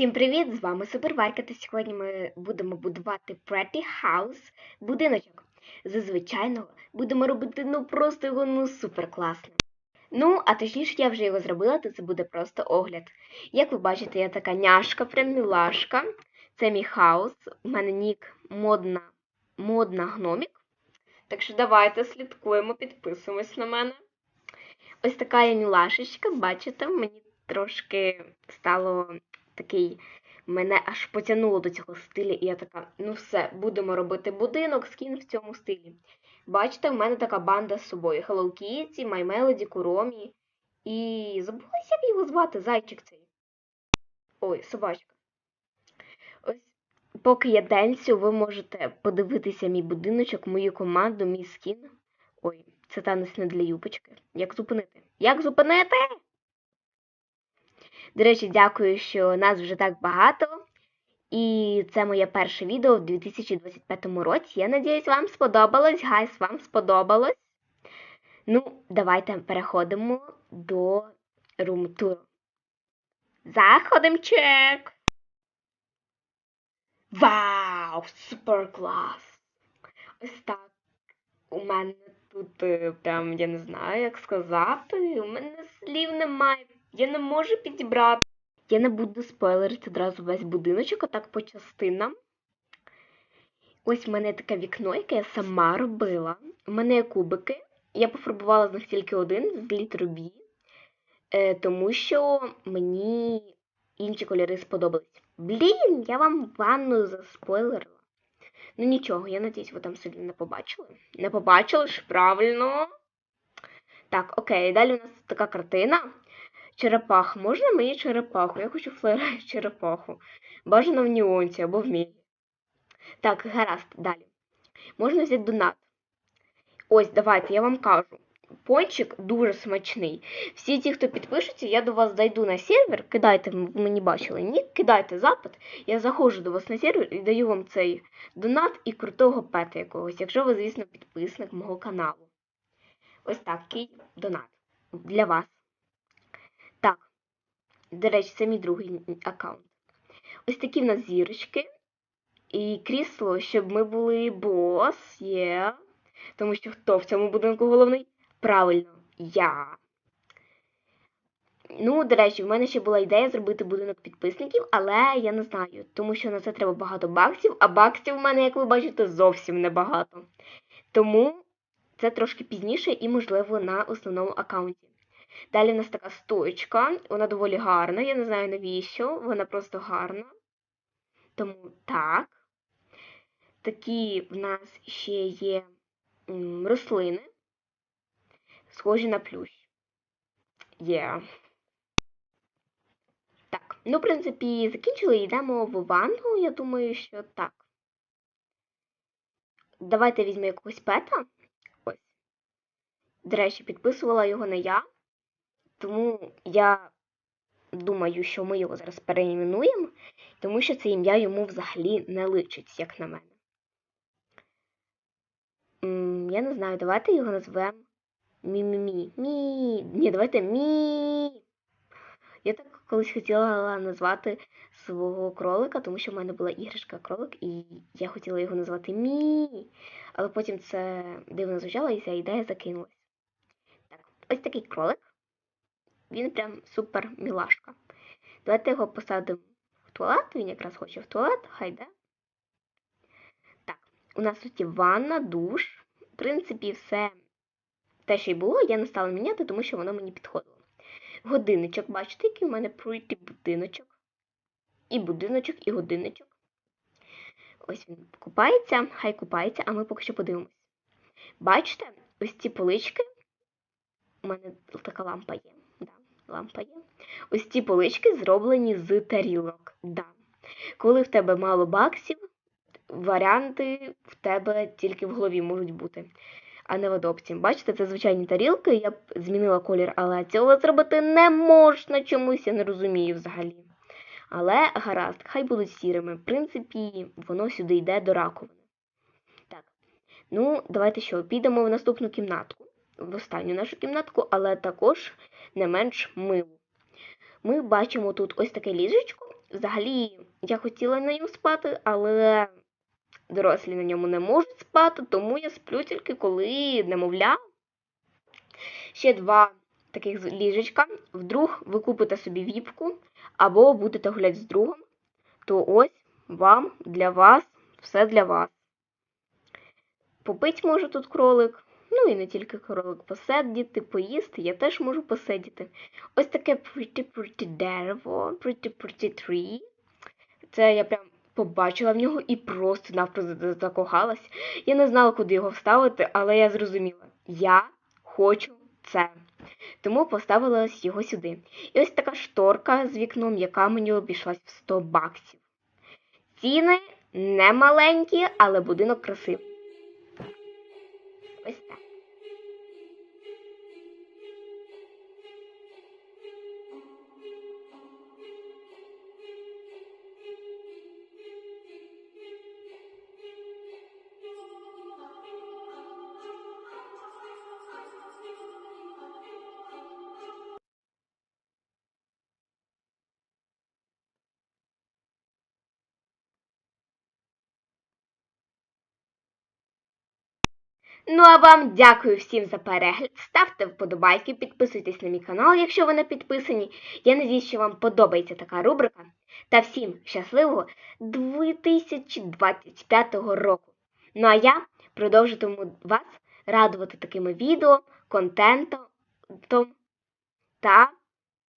Всім привіт! З вами Суперварка, та сьогодні ми будемо будувати Pretty House будиночок. Зазвичайного будемо робити ну просто його ну супер класно. Ну, а точніше, я вже його зробила, то це буде просто огляд. Як ви бачите, я така няшка, прям мілашка. Це мій хаус. У мене нік модна, модна гномік. Так що давайте слідкуємо, підписуємось на мене. Ось така я мілашечка, бачите, мені трошки стало такий. Мене аж потягнуло до цього стилю, і я така, ну все, будемо робити будинок, скін в цьому стилі. Бачите, в мене така банда з собою. Hello Kitty, My Melody, Куромі. І забулася, як його звати, зайчик цей. Ой, собачка. Ось, поки я денсю, ви можете подивитися мій будиночок, мою команду, мій скін. Ой, це танець не для юпочки. Як зупинити? Як зупинити? До речі, дякую, що нас вже так багато. І це моє перше відео в 2025 році. Я надіюсь, вам сподобалось. Гайс, вам сподобалось. Ну, давайте переходимо до рум-туру. Заходим чек! Вау! Супер клас! Ось так. У мене тут е, прям, я не знаю, як сказати. У мене слів немає. Я не можу підібрати. Я не буду спойлерити одразу весь будиночок, отак по частинам. Ось в мене таке вікно, яке я сама робила. У мене є кубики. Я пофарбувала з них тільки один з літеру B, е, тому що мені інші кольори сподобались. Блін, я вам ванну заспойлерила. Ну нічого, я надіюсь, ви там собі не побачили. Не побачили ж правильно. Так, окей, далі у нас така картина. Черепах. Можна мені черепаху? Я хочу флера черепаху. Бажано в Ніонці або в Мілі. Так, гаразд, далі. Можна взяти донат. Ось, давайте, я вам кажу. Пончик дуже смачний. Всі ті, хто підпишеться, я до вас зайду на сервер. Кидайте, ви мені бачили, ні? Кидайте запит. Я заходжу до вас на сервер і даю вам цей донат і крутого пета якогось, якщо ви, звісно, підписник мого каналу. Ось такий донат для вас. До речі, це мій другий аккаунт. Ось такі в нас зірочки. І крісло, щоб ми були бос, є. Тому що хто в цьому будинку головний? Правильно, я. Ну, до речі, в мене ще була ідея зробити будинок підписників, але я не знаю, тому що на це треба багато баксів, а баксів в мене, як ви бачите, зовсім небагато. Тому це трошки пізніше і, можливо, на основному аккаунті. Далі в нас така стоечка, вона доволі гарна, я не знаю навіщо, вона просто гарна. Тому так. Такі в нас ще є рослини, схожі на плющ. Є. Yeah. Так, ну, в принципі, закінчили, йдемо в ванну, я думаю, що так. Давайте візьмемо якогось пета. Ось. До речі, підписувала його не я. Тому я думаю, що ми його зараз переіменуємо, тому що це ім'я йому взагалі не личить, як на мене. Я не знаю, давайте його назвемо Мі-Мі-Мі. Мі. Ні, давайте Мі. Я так колись хотіла назвати свого кролика, тому що в мене була іграшка кролик, і я хотіла його назвати Мі. Але потім це дивно звучало, і ця ідея закинулась. Так, ось такий кролик. Він прям супер мілашка. Давайте його посадимо в туалет. Він якраз хоче в туалет, хай йде. Так, у нас тут є ванна, душ. В принципі, все те, що й було, я не стала міняти, тому що воно мені підходило. Годинничок, бачите, який у мене пройти будиночок. І будиночок, і годинничок. Ось він купається, хай купається, а ми поки що подивимось. Бачите, ось ці полички. У мене така лампа є лампа. Ось ці полички зроблені з тарілок. Да. Коли в тебе мало баксів, варіанти в тебе тільки в голові можуть бути, а не в адопті. Бачите, це звичайні тарілки, я б змінила колір, але цього зробити не можна чомусь, я не розумію взагалі. Але гаразд, хай будуть сірими. В принципі, воно сюди йде до раковини. Так, ну, давайте що, підемо в наступну кімнатку в останню нашу кімнатку, але також не менш милу. Ми бачимо тут ось таке ліжечко, Взагалі, я хотіла на ньому спати, але дорослі на ньому не можуть спати, тому я сплю тільки коли немовля. Ще два таких ліжечка. Вдруг ви купите собі віпку або будете гуляти з другом, то ось вам для вас все для вас. Попить може тут кролик, ну і не тільки кролик, посидіти, поїсти, я теж можу посидіти. Ось таке pretty pretty дерево, pretty pretty tree. Це я прям побачила в нього і просто навпрост закохалась. Я не знала, куди його вставити, але я зрозуміла, я хочу це. Тому поставила його сюди. І ось така шторка з вікном, яка мені обійшлась в 100 баксів. Ціни не маленькі, але будинок красивий. Ну а вам дякую всім за перегляд. Ставте вподобайки, підписуйтесь на мій канал, якщо ви не підписані. Я надіюсь, що вам подобається така рубрика. Та всім щасливого 2025 року. Ну а я продовжуватиму вас радувати такими відео, контентом та